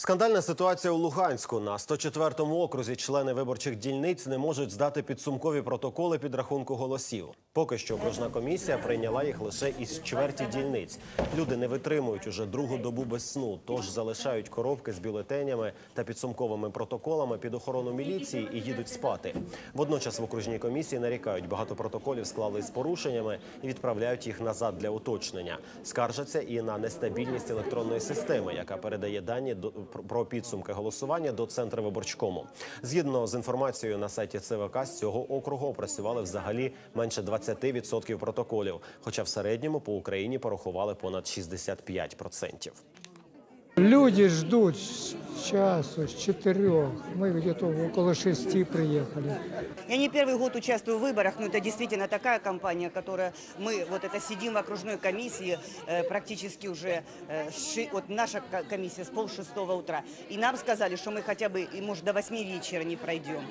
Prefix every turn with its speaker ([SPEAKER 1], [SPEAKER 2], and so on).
[SPEAKER 1] Скандальна ситуація у Луганську. На 104-му окрузі члени виборчих дільниць не можуть здати підсумкові протоколи підрахунку голосів. Поки що окружна комісія прийняла їх лише із чверті дільниць. Люди не витримують уже другу добу без сну, тож залишають коробки з бюлетенями та підсумковими протоколами під охорону міліції і їдуть спати. Водночас в окружній комісії нарікають, багато протоколів склали з порушеннями і відправляють їх назад для уточнення. Скаржаться і на нестабільність електронної системи, яка передає дані до про- підсумки голосування до центру виборчкому. Згідно з інформацією на сайті ЦВК, з цього округу опрацювали взагалі менше 20% протоколів, хоча в середньому по Україні порахували понад 65%.
[SPEAKER 2] Люди ждут с часу, с четырех. Мы где-то около шести приехали.
[SPEAKER 3] Я не первый год участвую в выборах, но это действительно такая кампания, которая мы вот это сидим в окружной комиссии э, практически уже, э, ши- вот наша ко- комиссия с пол шестого утра. И нам сказали, что мы хотя бы, и, может, до восьми вечера не пройдем.